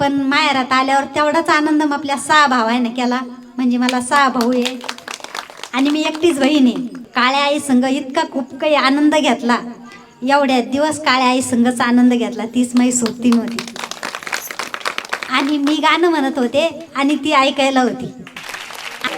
पण माहेरात आल्यावर तेवढाच आनंद मग आपल्या सहा भावाने केला. म्हणजे मला सहा भाऊ आहे. आणि मी एकटीच बहीण आहे. काळ्या आई संघ इतका खूप काही आनंद घेतला. एवढ्या दिवस काळ्या आई संघचा आनंद घेतला. तीच माझी सोबती नव्हती. आणि मी गाणं म्हणत होते आणि ती ऐकायला होती.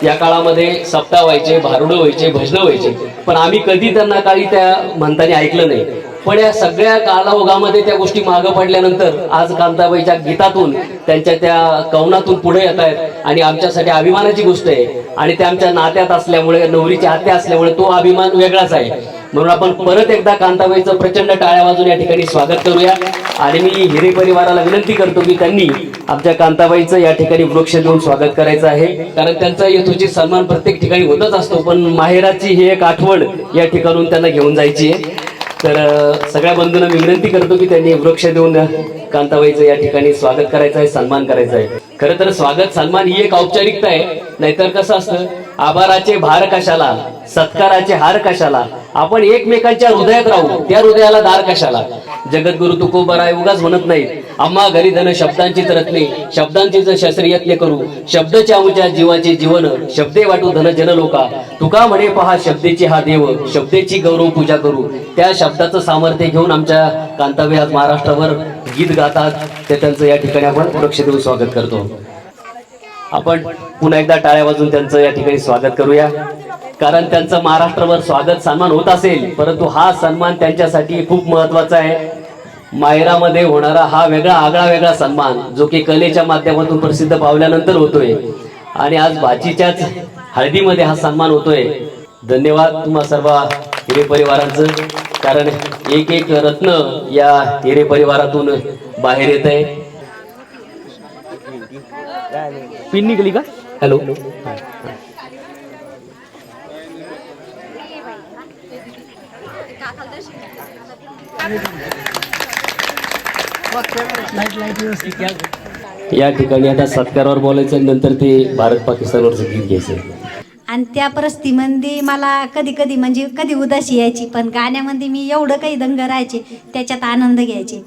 या काळामध्ये सप्ताह व्हायचे भारुडं व्हायचे भजनं व्हायचे. पण आम्ही कधी त्यांना काही त्या म्हणताना ऐकलं नाही. पण या सगळ्या कालाओगामध्ये त्या गोष्टी मागं पडल्यानंतर आज कांताबाईच्या गीतातून त्यांच्या त्या कवनातून पुढे येत आहेत आणि आमच्यासाठी अभिमानाची गोष्ट आहे. आणि त्या आमच्या नात्यात असल्यामुळे नवरीच्या आत्या असल्यामुळे तो अभिमान वेगळाच आहे. म्हणून आपण परत एकदा कांताबाईचं प्रचंड टाळ्या वाजून या ठिकाणी स्वागत करूया. आणि मी हिरे परिवाराला विनंती करतो की त्यांनी आमच्या कांताबाईचं या ठिकाणी वृक्ष देऊन स्वागत करायचं आहे. कारण त्यांचा यथोचित सन्मान प्रत्येक ठिकाणी होतच असतो पण माहेराची ही एक आठवण या ठिकाणून त्यांना घेऊन जायची आहे. तर सगळ्या बंधूंना मी विनंती करतो की त्यांनी वृक्ष देऊन कांताबाईचं या ठिकाणी स्वागत करायचं आहे सन्मान करायचा आहे. खरं तर स्वागत सन्मान ही एक औपचारिकता आहे. नाहीतर कसं असतं? आभाराचे भार कशाला? सत्काराचे हार कशाला? आपण एकमेकांच्या हृदयात राहू त्या हृदयाला दार कशाला? जगद्गुरु तुकोबराय उगाच म्हणत नाहीत आम्हा घरी धन शब्दांची रत्ने शब्दांचीच शस्त्रयत्न करू. शब्द चाऊच्या जीवाचे जीवन शब्दे वाटू धन जन लोका. तुका म्हणे पहा शब्देची हा देव शब्देची गौरव पूजा करू. त्या शब्दाचं सामर्थ्य घेऊन आमच्या कांताबाई आज महाराष्ट्रावर गीत गातात. ते त्यांचं या ठिकाणी आपण लक्ष देऊन स्वागत करतो. आपण पुन्हा एकदा टाळ्या वाजून त्यांचं या ठिकाणी स्वागत करूया. कारण त्यांचं महाराष्ट्रावर स्वागत सन्मान होत असेल परंतु हा सन्मान त्यांच्यासाठी खूप महत्त्वाचा आहे. मायरामध्ये होणारा हा वेगळा आगळा वेगळा सन्मान जो की कलेच्या माध्यमातून प्रसिद्ध पावल्यानंतर होतोय. आणि आज भाचीच्याच हळदीमध्ये हा सन्मान होतोय. धन्यवाद तुम्हा सर्व हिरे परिवारांचं. कारण एक एक रत्न या हिरे परिवारातून बाहेर येत आहे. पिन निघली का? हॅलो. या ठिकाणी आता सत्कारावर बोलायचं आणि नंतर ते भारत पाकिस्तानवरचं गीत घ्यायचं. आणि त्या परिस्थितीमध्ये मला कधी कधी म्हणजे कधी उदासी यायची पण गाण्यामध्ये मी एवढं काही दंग राहायचे त्याच्यात आनंद घ्यायचे.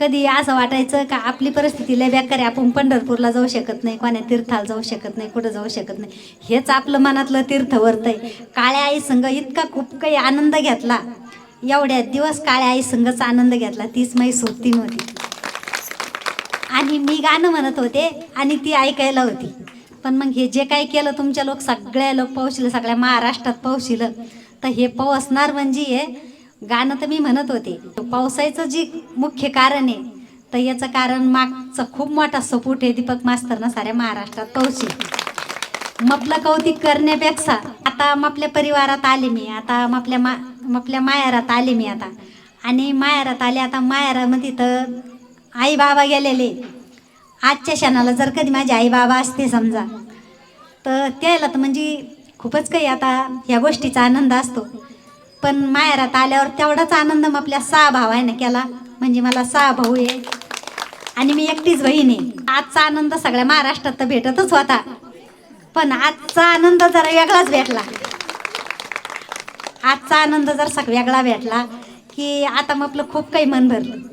कधी असं वाटायचं का आपली परिस्थिती लय बेकार आपण पंढरपूरला जाऊ शकत नाही कोण्या तीर्थाला जाऊ शकत नाही कुठं जाऊ शकत नाही. हेच आपलं मनातलं तीर्थ आहे काळ्या आई संघ इतका खूप काही आनंद घेतला. एवढ्या दिवस काळ्या आई संघचा आनंद घेतला तीच माझी सोबतीन होती आणि मी गाणं म्हणत होते आणि ती ऐकायला होती. पण मग हे जे काही केलं तुमच्या लोक सगळ्या लोक पावशील सगळ्या महाराष्ट्रात पावशील तर हे पावसणार म्हणजे हे गाणं तर मी म्हणत होते. पावसाचं जे मुख्य कारण आहे तर याचं कारण मागचं खूप मोठा सपोर्ट आहे दीपक मास्तरनं साऱ्या महाराष्ट्रात पावशी मपलं कौतिक करण्यापेक्षा आता आपल्या परिवारात आले मी आता आपल्या मा आपल्या मायारात आले मी आता. आणि मायारात आले आता मायारामध्ये तर आई बाबा गेलेले. आजच्या क्षणाला जर कधी माझे आई बाबा असते समजा तर त्याला तर म्हणजे खूपच काही आता ह्या गोष्टीचा आनंद असतो. पण माहेरात आल्यावर तेवढाच आनंद मग आपल्या सहा भावाने केला म्हणजे मला सहा भाऊ आहे. आणि मी एकटीच बहीण आहे. आजचा आनंद सगळ्या महाराष्ट्रात तर भेटतच होता. पण आजचा आनंद जरा वेगळाच भेटला. आजचा आनंद जर सग वेगळा भेटला की आता मग आपलं खूप काही मन भरलं.